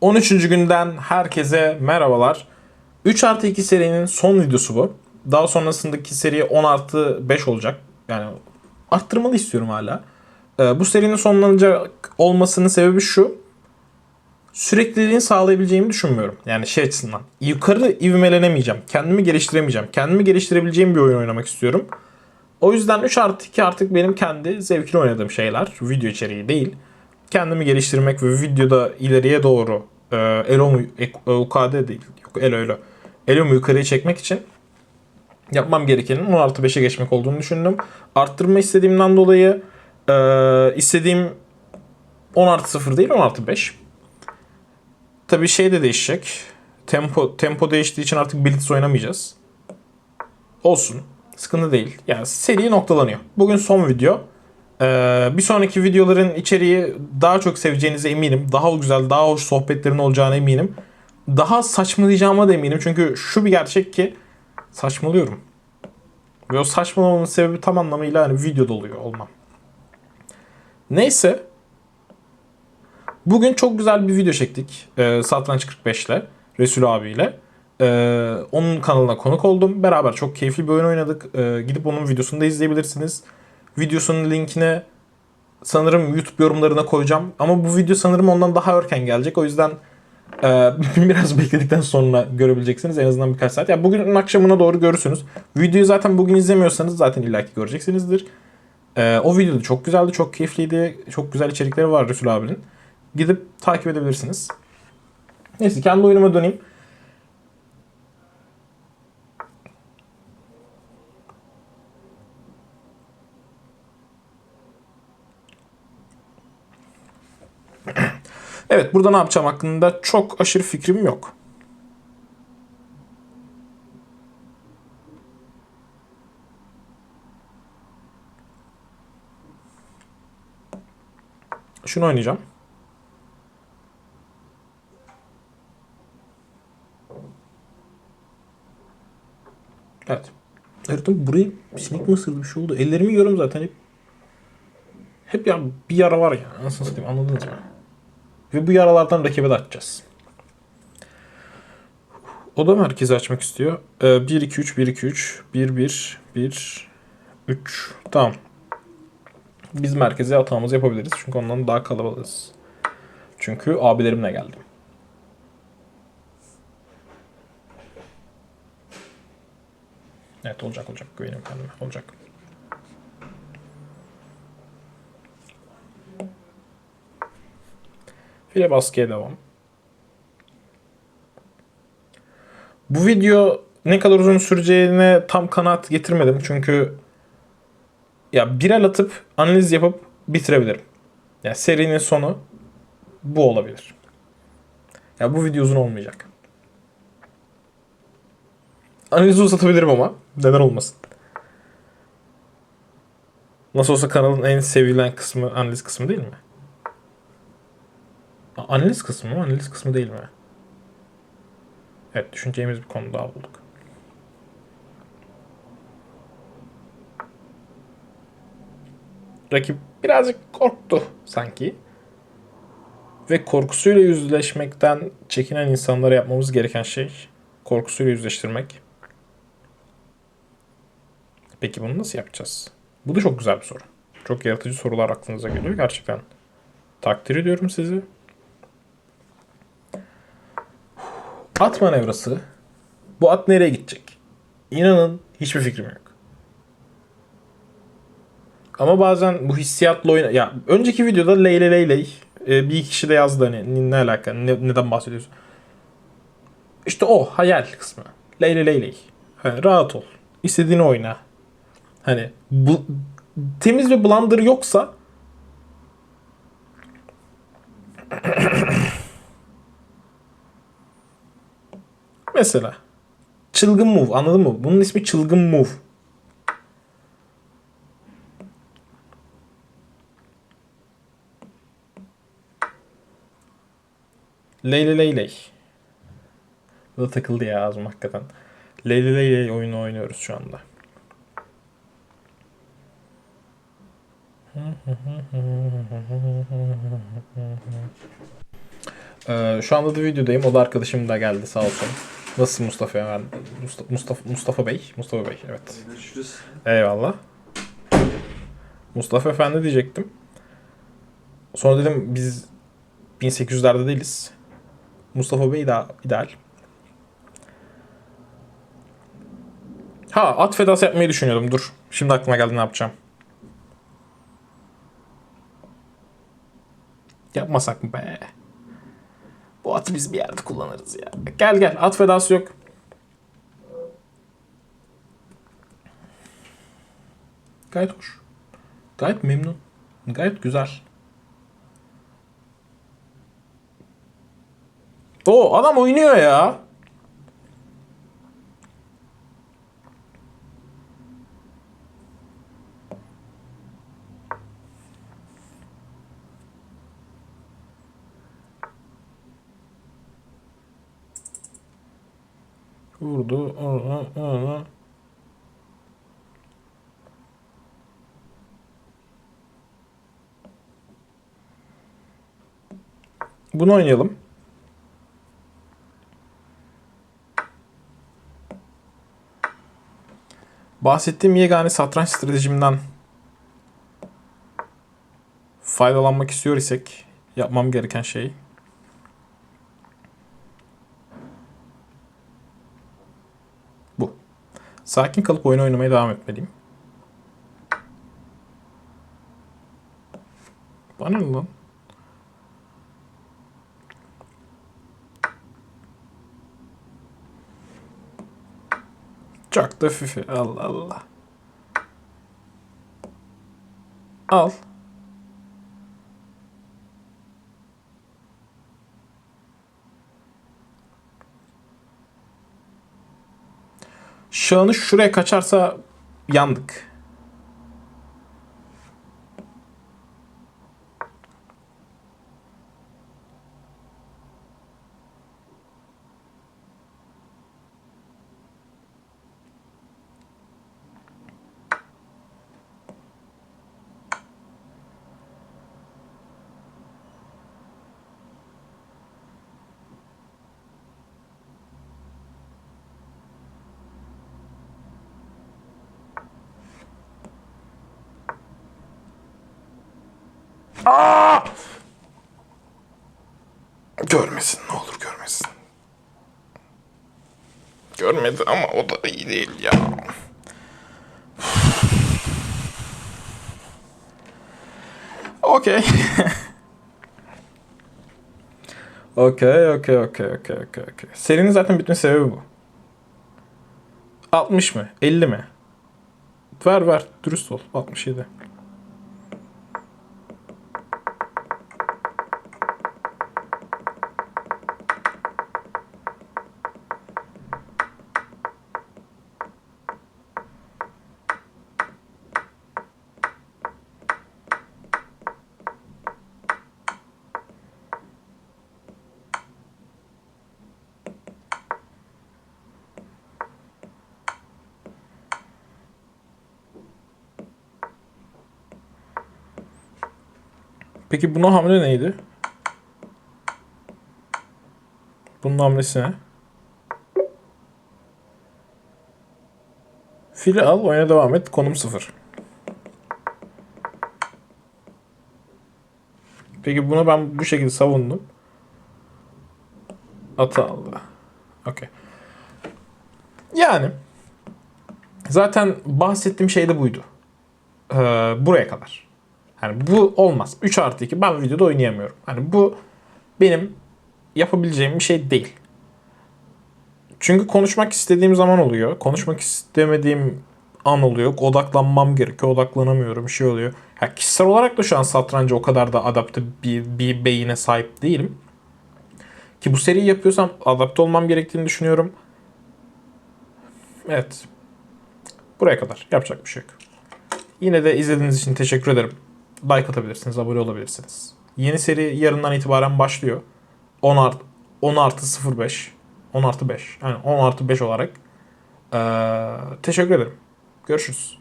13. günden herkese merhabalar. 3 artı 2 serinin son videosu bu. Daha sonrasındaki seri 10 artı 5 olacak. Yani arttırmalı istiyorum hala. Ee, bu serinin sonlanacak olmasının sebebi şu. Sürekliliğini sağlayabileceğimi düşünmüyorum. Yani şey açısından. Yukarı ivmelenemeyeceğim. Kendimi geliştiremeyeceğim. Kendimi geliştirebileceğim bir oyun oynamak istiyorum. O yüzden 3 artı 2 artık benim kendi zevkli oynadığım şeyler. Video içeriği değil. Kendimi geliştirmek ve videoda ileriye doğru e, Elo'mu, e, UKD değil. Yok Elo Elo. Elo'mu yukarıya çekmek için yapmam gerekenin 10 artı 5'e geçmek olduğunu düşündüm. Arttırma istediğimden dolayı e, istediğim 10 artı 0 değil 10 artı 5. Tabii şey de değişecek. Tempo tempo değiştiği için artık Blitz oynamayacağız. Olsun. Sıkıntı değil. Yani seri noktalanıyor. Bugün son video. Ee, bir sonraki videoların içeriği daha çok seveceğinize eminim. Daha güzel, daha hoş sohbetlerin olacağına eminim. Daha saçmalayacağıma da eminim. Çünkü şu bir gerçek ki saçmalıyorum. Ve o saçmalamamın sebebi tam anlamıyla hani videoda oluyor olmam. Neyse. Bugün çok güzel bir video çektik. Ee, Satranç 45 ile. Resul abiyle. Ee, onun kanalına konuk oldum. Beraber çok keyifli bir oyun oynadık. Ee, gidip onun videosunu da izleyebilirsiniz. Videosunun linkine sanırım YouTube yorumlarına koyacağım. Ama bu video sanırım ondan daha erken gelecek. O yüzden e, biraz bekledikten sonra görebileceksiniz. En azından birkaç saat. Ya yani bugünün akşamına doğru görürsünüz. Videoyu zaten bugün izlemiyorsanız zaten illaki göreceksinizdir. E, o video da çok güzeldi, çok keyifliydi. Çok güzel içerikleri var Resul abinin. Gidip takip edebilirsiniz. Neyse kendi oyunuma döneyim. Evet burada ne yapacağım hakkında çok aşırı fikrim yok. Şunu oynayacağım. Evet. Evet burayı sinek mi ısırdı bir şey oldu. Ellerimi yiyorum zaten hep. Hep ya bir yara var ya. Nasıl satayım anladınız mı? Ve bu yaralardan rakibe de açacağız. O da merkezi açmak istiyor. Ee, 1 2 3 1 2 3 1 1 1 3 tamam. Biz merkeze atağımızı yapabiliriz. Çünkü ondan daha kalabalığız. Çünkü abilerimle geldim. Evet olacak olacak. Güvenim kendime. Olacak. File baskıya devam. Bu video ne kadar uzun süreceğine tam kanaat getirmedim. Çünkü ya bir el atıp analiz yapıp bitirebilirim. Yani serinin sonu bu olabilir. Ya bu video uzun olmayacak. Analizi uzatabilirim ama. Neden olmasın. Nasıl olsa kanalın en sevilen kısmı analiz kısmı değil mi? Analiz kısmı mı? Analiz kısmı değil mi? Evet düşüneceğimiz bir konu daha bulduk. Rakip birazcık korktu sanki. Ve korkusuyla yüzleşmekten çekinen insanlara yapmamız gereken şey korkusuyla yüzleştirmek. Peki bunu nasıl yapacağız? Bu da çok güzel bir soru. Çok yaratıcı sorular aklınıza geliyor gerçekten. Takdir ediyorum sizi. At manevrası. Bu at nereye gidecek? İnanın hiçbir fikrim yok. Ama bazen bu hissiyatla oyna... Ya önceki videoda Leyle Leyley e, bir kişi de yazdı hani ne alaka ne, neden bahsediyorsun? İşte o hayal kısmı. Leyle Leyley. Hani rahat ol. İstediğini oyna. Hani bu temiz bir blunder yoksa Mesela. Çılgın move anladın mı? Bunun ismi çılgın move. Leyle Leyley. Bu da takıldı ya ağzım hakikaten. Leyle Leyley oyunu oynuyoruz şu anda. Ee, şu anda da videodayım. O da arkadaşım da geldi sağ olsun. Nasılsın Mustafa? Ben Mustafa, Mustafa, Mustafa Bey. Mustafa Bey evet. Görüşürüz. Eyvallah. Mustafa Efendi diyecektim. Sonra dedim biz 1800'lerde değiliz. Mustafa Bey daha ideal. Ha at fedası yapmayı düşünüyordum. Dur. Şimdi aklıma geldi ne yapacağım. Yapmasak mı be? Bu atı biz bir yerde kullanırız ya. Gel gel at fedası yok. Gayet hoş. Gayet memnun. Gayet güzel. O adam oynuyor ya. Vurdu. Aa, aa. Bunu oynayalım. Bahsettiğim yegane satranç stratejimden faydalanmak istiyor isek yapmam gereken şey Sakin kalıp oyun oynamaya devam etmeliyim. Bana ne lan? Çok da fifi. Allah Allah. Al. Şahını şuraya kaçarsa yandık. Aa! Görmesin ne olur görmesin. Görmedi ama o da iyi değil ya. Okey. Okey, okey, okey, okey, okey, okey. Serinin zaten bitme sebebi bu. 60 mı? 50 mi? Ver ver, dürüst ol. 67. Peki buna hamle neydi? Bunun hamlesi ne? Fili al, oyuna devam et. Konum sıfır. Peki buna ben bu şekilde savundum. Atı aldı. Okey. Yani zaten bahsettiğim şey de buydu. Ee, buraya kadar. Hani bu olmaz. 3 artı 2 ben videoda oynayamıyorum. Hani bu benim yapabileceğim bir şey değil. Çünkü konuşmak istediğim zaman oluyor. Konuşmak istemediğim an oluyor. Odaklanmam gerekiyor. Odaklanamıyorum. Şey oluyor. Ya kişisel olarak da şu an satranca o kadar da adapte bir, bir beyine sahip değilim. Ki bu seriyi yapıyorsam adapte olmam gerektiğini düşünüyorum. Evet. Buraya kadar. Yapacak bir şey yok. Yine de izlediğiniz için teşekkür ederim. Like atabilirsiniz, abone olabilirsiniz. Yeni seri yarından itibaren başlıyor. 10 artı, 10 artı 05. 10 artı 5. Yani 10 artı 5 olarak. Ee, teşekkür ederim. Görüşürüz.